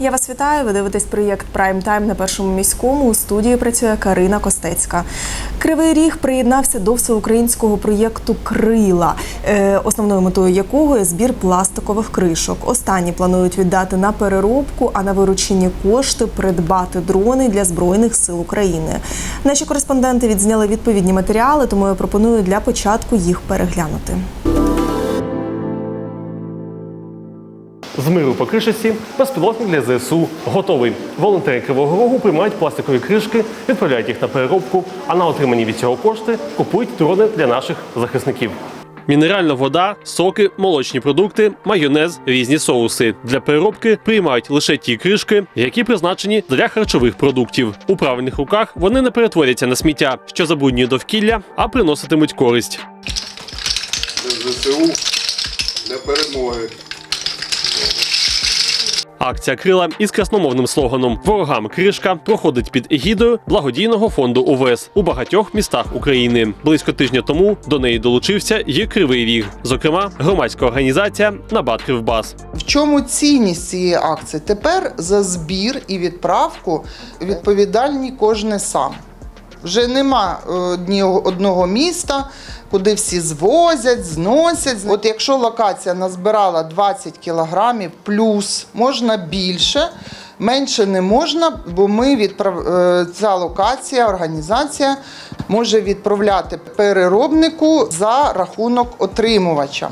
Я вас вітаю. Ви дивитесь проєкт Прайм Тайм на першому міському. У студії працює Карина Костецька. Кривий Ріг приєднався до всеукраїнського проєкту Крила, е, основною метою якого є збір пластикових кришок. Останні планують віддати на переробку, а на виручені кошти придбати дрони для збройних сил України. Наші кореспонденти відзняли відповідні матеріали, тому я пропоную для початку їх переглянути. З миру по кришечці безпілотник для ЗСУ готовий. Волонтери Кривого Рогу приймають пластикові кришки, відправляють їх на переробку, а на отримані від цього кошти купують дрони для наших захисників. Мінеральна вода, соки, молочні продукти, майонез, різні соуси. Для переробки приймають лише ті кришки, які призначені для харчових продуктів. У правильних руках вони не перетворяться на сміття, що забруднює довкілля, а приноситимуть користь. ЗСУ для перемоги. Акція крила із красномовним слоганом Ворогам кришка проходить під егідою благодійного фонду УВС у багатьох містах України. Близько тижня тому до неї долучився і Кривий Ріг, зокрема громадська організація Набат Кривбас. В чому цінність цієї акції? Тепер за збір і відправку відповідальні кожне сам. Вже нема е, одного міста, куди всі звозять, зносять. От якщо локація назбирала 20 кілограмів плюс, можна більше. Менше не можна, бо ми відправ... е, ця локація, організація може відправляти переробнику за рахунок отримувача.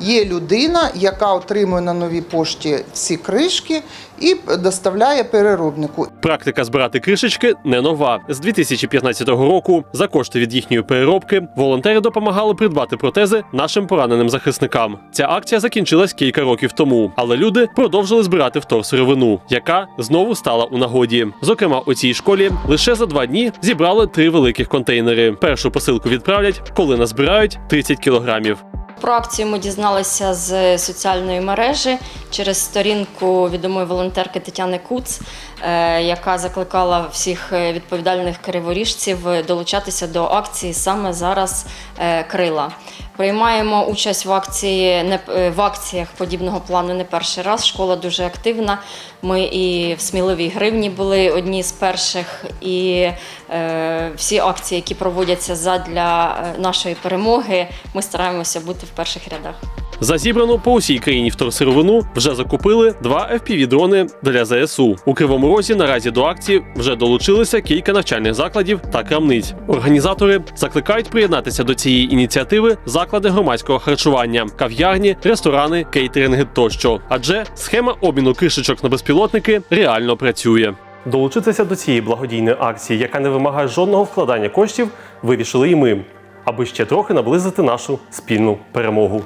Є людина, яка отримує на новій пошті всі кришки і доставляє переробнику. Практика збирати кришечки не нова. З 2015 року за кошти від їхньої переробки волонтери допомагали придбати протези нашим пораненим захисникам. Ця акція закінчилась кілька років тому, але люди продовжили збирати вторсировину, яка знову стала у нагоді. Зокрема, у цій школі лише за два дні зібрали три великих контейнери. Першу посилку відправлять, коли назбирають 30 кілограмів. Про акцію ми дізналися з соціальної мережі через сторінку відомої волонтерки Тетяни Куц, е, яка закликала всіх е, відповідальних криворіжців долучатися до акції саме зараз е, крила. Приймаємо участь в акції в акціях подібного плану не перший раз. Школа дуже активна. Ми і в сміливій гривні були одні з перших, і е, всі акції, які проводяться задля е, нашої перемоги, ми стараємося бути в перших рядах. За зібрану по усій країні вторсировину вже закупили два FPV-дрони для ЗСУ. У Кривому Розі наразі до акції вже долучилися кілька навчальних закладів та крамниць. Організатори закликають приєднатися до цієї ініціативи заклади громадського харчування, кав'ярні, ресторани, кейтеринги тощо. Адже схема обміну кришечок на безпілотники реально працює. Долучитися до цієї благодійної акції, яка не вимагає жодного вкладання коштів, вирішили і ми, аби ще трохи наблизити нашу спільну перемогу.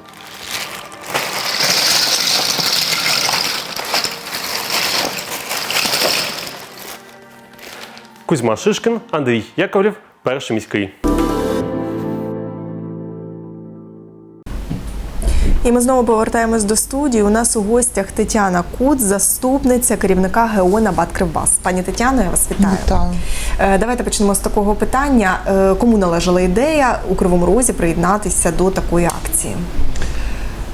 Кузьма Шишкін, Андрій Яковлєв, перший міський. І ми знову повертаємось до студії. У нас у гостях Тетяна Кут, заступниця керівника ГО «Набат Кривбас». Пані Тетяно, я вас вітаю. Вітаю. Е, Давайте почнемо з такого питання. Е, Кому належала ідея у Кривому Розі приєднатися до такої акції?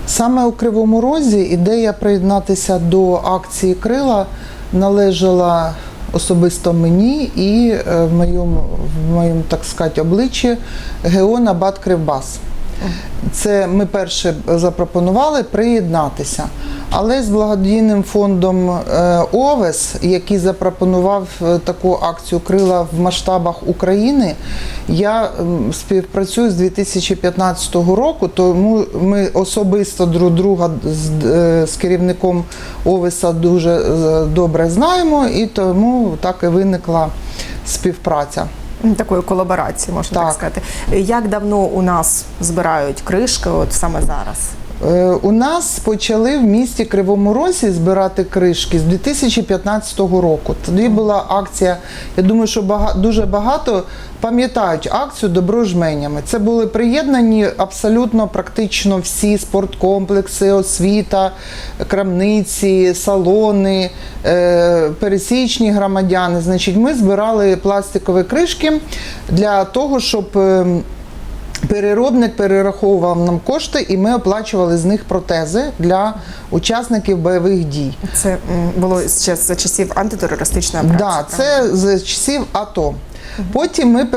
Саме у Кривому Розі ідея приєднатися до акції Крила належала особисто мені і е, в моєму, в моєму так сказати, обличчі ГО «Набат Кривбас». Це ми перше запропонували приєднатися. Але з благодійним фондом е, ОВЕС, який запропонував е, таку акцію Крила в масштабах України, я співпрацюю з 2015 року, тому ми особисто друг друга з, е, керівником ОВЕСа дуже добре знаємо, і тому так і виникла співпраця. Такої колаборації, можна так, Так. сказати. Як давно у нас збирають кришки, от саме зараз? Е, У нас почали в місті Кривому Розі збирати кришки з 2015 року. Тоді була акція. Я думаю, що бага- дуже багато пам'ятають акцію Добро жменями. Це були приєднані абсолютно практично всі спорткомплекси, освіта, крамниці, салони, е, пересічні громадяни. Значить, ми збирали пластикові кришки для того, щоб. Переробник перераховував нам кошти, і ми оплачували з них протези для учасників бойових дій. Це було ще за часів антитерористичної операції. Да, це з часів АТО. Потім ми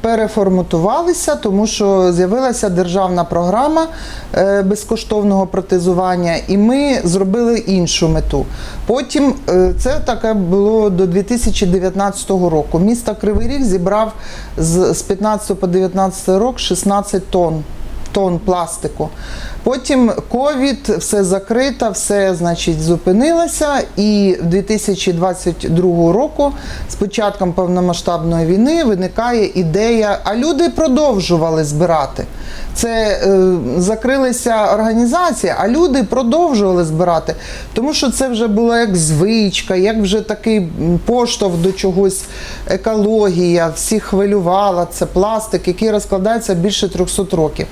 переформатувалися, тому що з'явилася державна програма е, безкоштовного протезування, і ми зробили іншу мету. Потім е, це таке було до 2019 року. Місто Кривий Ріг зібрав з, з 15 по 19 рік 16 тонн тонн пластику. Потім ковід, все закрито, все значить зупинилося. І 2022 року, з початком повномасштабної війни, виникає ідея, а люди продовжували збирати. Це е, закрилися організації, а люди продовжували збирати, тому що це вже була як звичка, як вже такий поштовх до чогось, екологія, всіх хвилювала. Це пластик, який розкладається більше 300 років.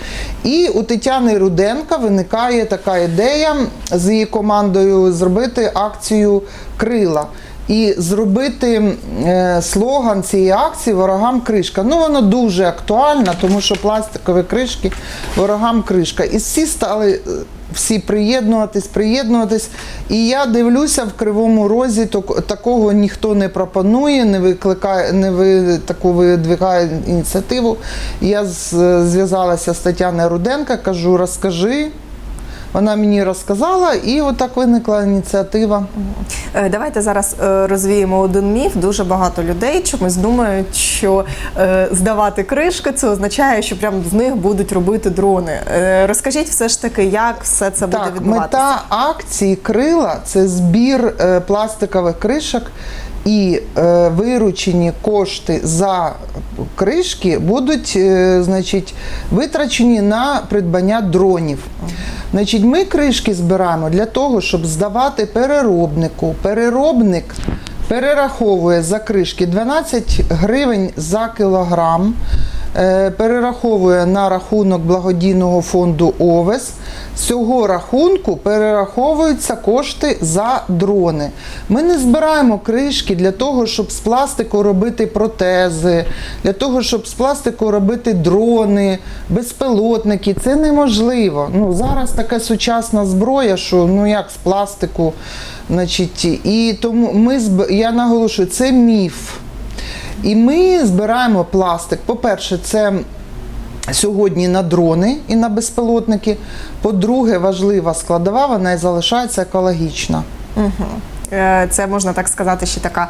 І у Тетяни Руденка виникає така ідея з її командою зробити акцію крила. І зробити е, слоган цієї акції ворогам кришка. Ну воно дуже актуально, тому що пластикові кришки ворогам кришка. І всі стали е, всі приєднуватись, приєднуватись. І я дивлюся в кривому розі, такого ніхто не пропонує, не викликає, не ви таку видвигає ініціативу. Я зв'язалася з Тетяною Руденко, кажу, розкажи. Вона мені розказала, і отак виникла ініціатива. Е, Давайте зараз е, розвіємо один міф. Дуже багато людей чомусь думають, що е, здавати кришки це означає, що прямо з них будуть робити дрони. Розкажіть все ж таки, як все це буде Так, відбуватися. мета акції крила це збір пластикових кришок. І е, виручені кошти за кришки будуть е, значить, витрачені на придбання дронів. Значить, ми кришки збираємо для того, щоб здавати переробнику. Переробник перераховує за кришки 12 гривень за кілограм. Е, Перераховує на рахунок благодійного фонду ОВЕС. З цього рахунку перераховуються кошти за дрони. Ми не збираємо кришки для того, щоб з пластику робити протези, для того, щоб з пластику робити дрони, безпілотники. Це неможливо. Ну, зараз така сучасна зброя, що ну як з пластику. Значить, і тому ми я наголошую, це міф. І ми збираємо пластик. По-перше, це сьогодні на дрони і на безпілотники. По-друге, важлива складова, вона і залишається екологічна. Угу. Це можна так сказати, ще така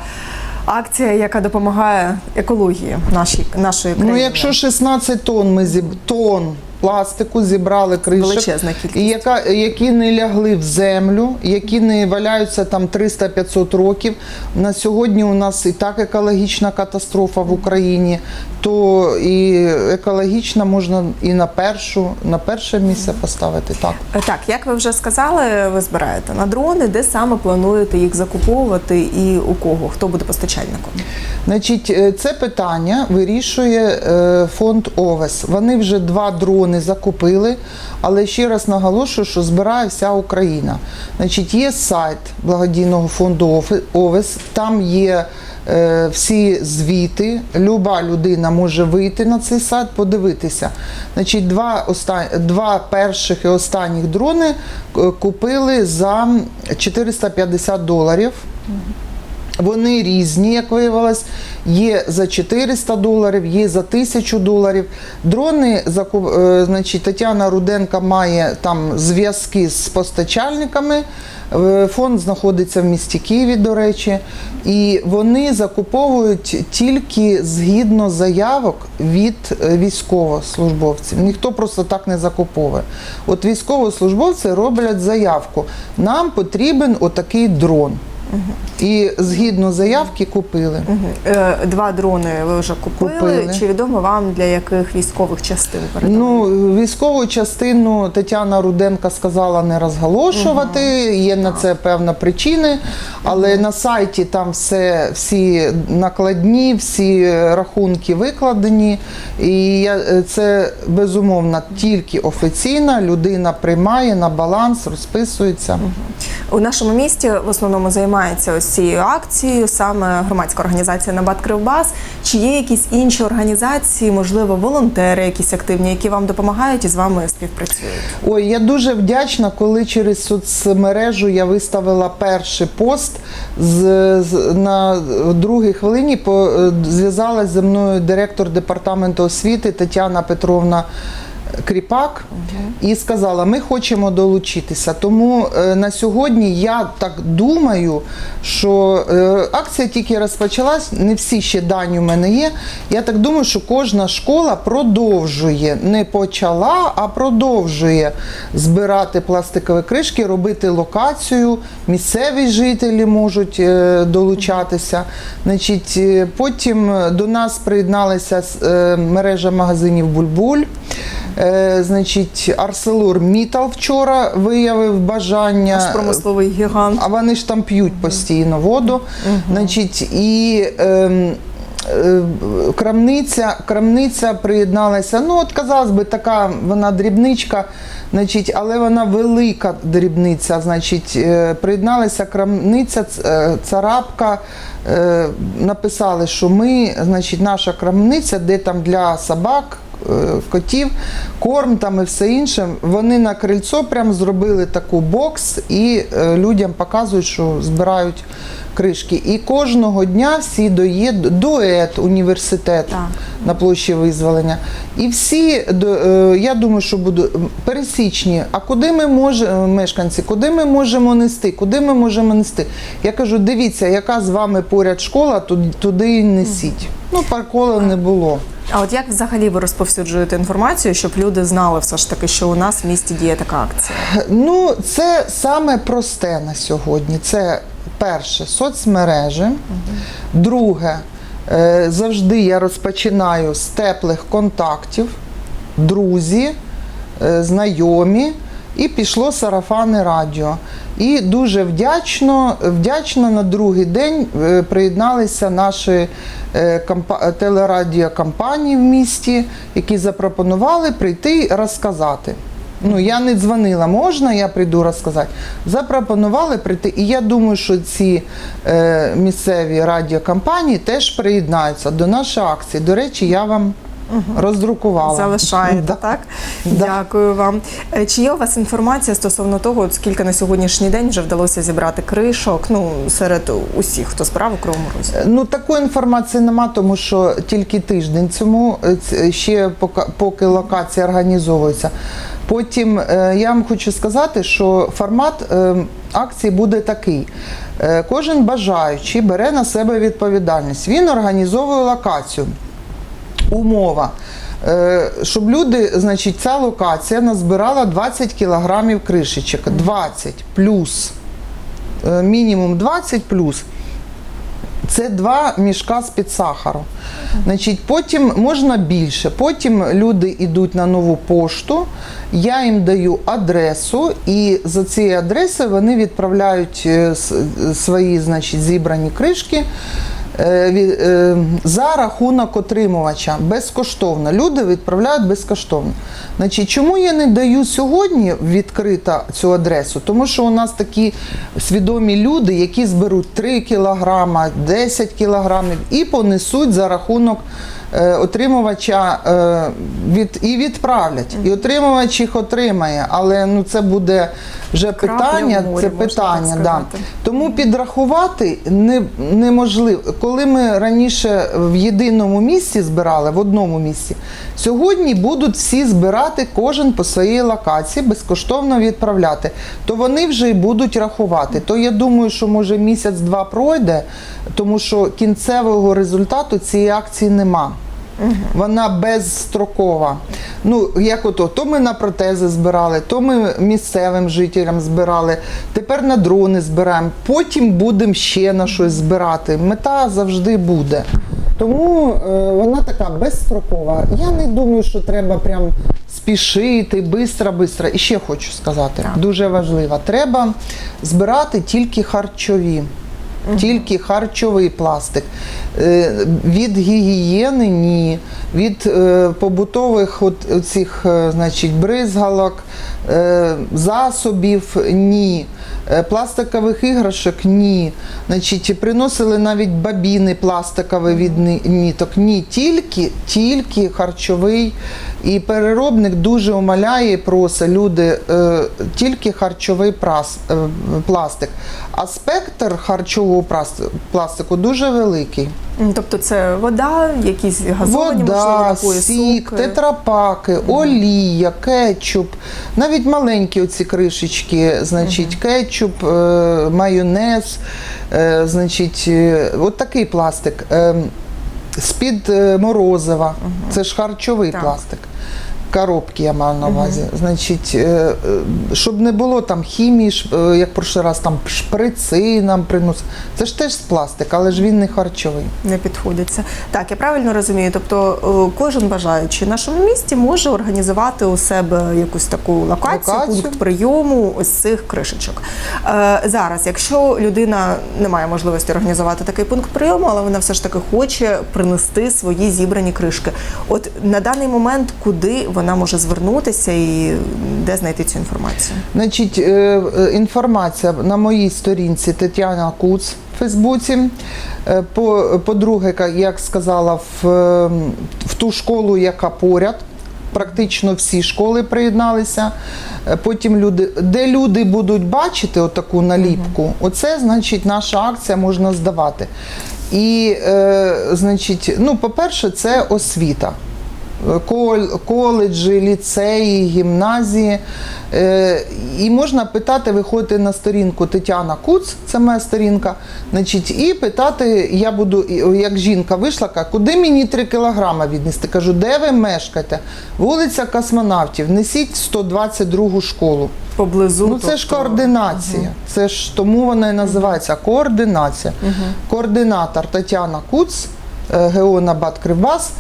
акція, яка допомагає екології нашій, нашої країни. Ну, якщо 16 тонн ми зіб... тонн пластику зібрали кришок, і яка, які не лягли в землю, які не валяються там 300-500 років. На сьогодні у нас і так екологічна катастрофа в Україні, то і екологічна можна і на першу, на перше місце поставити. Так. Е, Так, як ви вже сказали, ви збираєте на дрони, де саме плануєте їх закуповувати і у кого? Хто буде постачальником? Значить, е, це питання вирішує е, фонд ОВЕС. Вони вже два дрони закупили, але ще раз наголошую, що збирає вся Україна. Значить, є сайт благодійного фонду ОВЕС, там є. е, Всі звіти, люба людина може вийти на цей сайт, подивитися. Значить, два, оста... два перших і останніх дрони е, купили за 450 доларів. Вони різні, як виявилось. Є за 400 доларів, є за 1000 доларів. Дрони е, значить, Тетяна Руденка має там зв'язки з постачальниками. Е, Фонд знаходиться в місті Києві, до речі, і вони закуповують тільки згідно заявок від е, військовослужбовців. Ніхто просто так не закуповує. От військовослужбовці роблять заявку. Нам потрібен отакий дрон. І згідно заявки купили. Е, Два дрони ви вже купили. Купили. Чи відомо вам для яких військових частин передали? Ну, військову частину Тетяна Руденка сказала не розголошувати. Є на це певна причини, але на сайті там все, всі накладні, всі рахунки викладені. І я, це безумовно тільки офіційна. Людина приймає на баланс, розписується. У нашому місті в основному займають займається ось цією акцією, саме громадська організація Набат Кривбас. Чи є якісь інші організації, можливо, волонтери, якісь активні, які вам допомагають і з вами співпрацюють? Ой, я дуже вдячна, коли через соцмережу я виставила перший пост з, з на другій хвилині. По е, зв'язалась зі мною директор департаменту освіти Тетяна Петровна. Кріпак і сказала, ми хочемо долучитися. Тому е, на сьогодні я так думаю, що е, акція тільки розпочалась, не всі ще дані у мене є. Я так думаю, що кожна школа продовжує, не почала, а продовжує збирати пластикові кришки, робити локацію. Місцеві жителі можуть е, долучатися. Значить, потім до нас приєдналася мережа магазинів Бульбуль. Е, значить, Арселор Мітал вчора виявив бажання. Наш промисловий гігант. А вони ж там п'ють постійно воду. Значить, і ем, е, крамниця, крамниця приєдналася. Ну, от казалось би, така вона дрібничка, значить, але вона велика дрібниця. Значить, е, приєдналася крамниця, е, царапка. е, Написали, що ми, значить, наша крамниця, де там для собак е, котів, корм там і все інше. Вони на крильцо прям зробили таку бокс і е, людям показують, що збирають кришки. І кожного дня всі доє дует університет Так. на площі визволення. І всі е, я думаю, що будуть пересічні. А куди ми можемо, мешканці, куди ми можемо нести? Куди ми можемо нести? Я кажу, дивіться, яка з вами поряд школа, туди, туди і несіть. Ну, паркола не було. А от як взагалі ви розповсюджуєте інформацію, щоб люди знали все ж таки, що у нас в місті діє така акція? Ну, це саме просте на сьогодні. Це перше соцмережі. Друге, е, завжди я розпочинаю з теплих контактів, друзі, е, знайомі. І пішло сарафани радіо. І дуже вдячно, вдячно на другий день е, приєдналися наші е, телерадіокомпанії в місті, які запропонували прийти і розказати. Ну, я не дзвонила, можна, я прийду розказати. Запропонували прийти. І я думаю, що ці е, місцеві радіокомпанії теж приєднаються до нашої акції. До речі, я вам роздрукувала. Залишаєте, Да. так? Да. Дякую вам. Е, Чи є у вас інформація стосовно того, от скільки на сьогоднішній день вже вдалося зібрати кришок? Ну серед усіх, хто збирав у Кривому Розі? Ну такої інформації нема, тому що тільки тиждень цьому е, ще поки, поки локація організовується. Потім е, я вам хочу сказати, що формат е, акції буде такий. Е, Кожен бажаючий бере на себе відповідальність. Він організовує локацію. Умова. Е, Щоб люди, значить, ця локація назбирала 20 кілограмів кришечок. 20 плюс. Е, Мінімум 20 плюс. Це два мішка з-під сахару. Значить, потім можна більше. Потім люди йдуть на нову пошту, я їм даю адресу, і за цією адресою вони відправляють е, свої значить, зібрані кришки. Е, е, За рахунок отримувача безкоштовно. Люди відправляють безкоштовно. Значить, чому я не даю сьогодні відкрита цю адресу? Тому що у нас такі свідомі люди, які зберуть 3 кілограма, 10 кілограмів і понесуть за рахунок е, отримувача від, і відправлять. І отримувач їх отримає. Але ну, це буде вже Крапля питання. морі, це питання. Да. Тому підрахувати не, неможливо. Коли ми раніше в єдиному місці збирали, в одному місці, сьогодні будуть всі збирати кожен по своїй локації, безкоштовно відправляти. То вони вже і будуть рахувати. То я думаю, що може місяць-два пройде, тому що кінцевого результату цієї акції нема. Вона безстрокова. Ну, як ото, то ми на протези збирали, то ми місцевим жителям збирали, тепер на дрони збираємо, потім будемо ще на щось збирати. Мета завжди буде. Тому е, вона така безстрокова. Я не думаю, що треба прям спішити, бистро-бистро. І ще хочу сказати, дуже важливо, треба збирати тільки харчові. Тільки харчовий пластик. Е, Від гігієни ні, від е, побутових от цих, е, значить, бризгалок, Засобів ні, Е, пластикових іграшок ні. Значить, приносили навіть бабіни пластикові від ніток. Ні, тільки, тільки харчовий. І переробник дуже умоляє і просить люди е, тільки харчовий е, пластик. А спектр харчового пластику дуже великий. Тобто це вода, якісь газовані можливо Вода, напої, сік, соки. тетрапаки, олія, кетчуп, навіть маленькі оці кришечки, значить, кетчуп, е, майонез, е, значить, е, от такий пластик. е, З-під е, морозива, це ж харчовий Так. пластик. Коробки я маю на увазі. Значить, е, е, щоб не було там хімії, е, як прошлий раз там шприци нам приносять. Це ж теж з пластик, але ж він не харчовий. не підходиться. Так, я правильно розумію. Тобто кожен бажаючий в нашому місті може організувати у себе якусь таку локацію, Локацію. пункт прийому ось цих кришечок. Зараз, якщо людина не має можливості організувати такий пункт прийому, але вона все ж таки хоче принести свої зібрані кришки. От на даний момент куди вона може звернутися і де знайти цю інформацію? Значить, е, е, інформація на моїй сторінці Тетяна Куц в Фейсбуці. Е, по- По-друге, ка- як сказала, в, в ту школу, яка поряд. Практично всі школи приєдналися. Потім люди, де люди будуть бачити отаку наліпку, оце значить наша акція можна здавати. І, е, значить, ну, по-перше, це освіта коледжі, ліцеї, гімназії. Е, І можна питати, виходити на сторінку Тетяна Куц, це моя сторінка, значить, і питати, я буду, як жінка вийшла, каже, куди мені 3 кілограми віднести? Кажу, де ви мешкаєте? Вулиця космонавтів, несіть 122 школу. Поблизу Ну це ж тобто- координація. Це ж тому вона і називається координація. Координатор Тетяна Куц, е, ГО «Набат Кривбас»,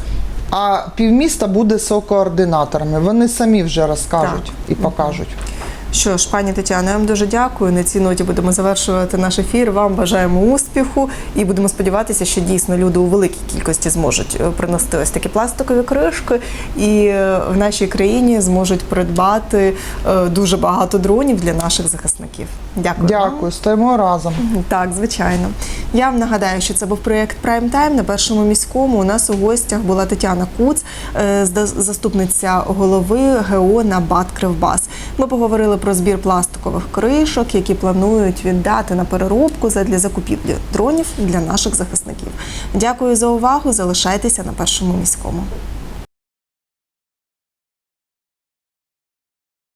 а півміста буде сокоординаторами. Вони самі вже розкажуть Так. і покажуть. Що ж, пані Тетяно, я вам дуже дякую. На цій ноті будемо завершувати наш ефір. Вам бажаємо успіху і будемо сподіватися, що дійсно люди у великій кількості зможуть е, принести ось такі пластикові кришки, і е, в нашій країні зможуть придбати е, дуже багато дронів для наших захисників. Дякую. вам. Дякую, стоїмо разом. Так, звичайно. Я вам нагадаю, що це був проєкт Прайм Тайм на першому міському. У нас у гостях була Тетяна Куц, заступниця голови ГО «Набат Кривбас. Ми поговорили про збір пластикових кришок, які планують віддати на переробку задля закупівлі дронів для наших захисників. Дякую за увагу. Залишайтеся на першому міському.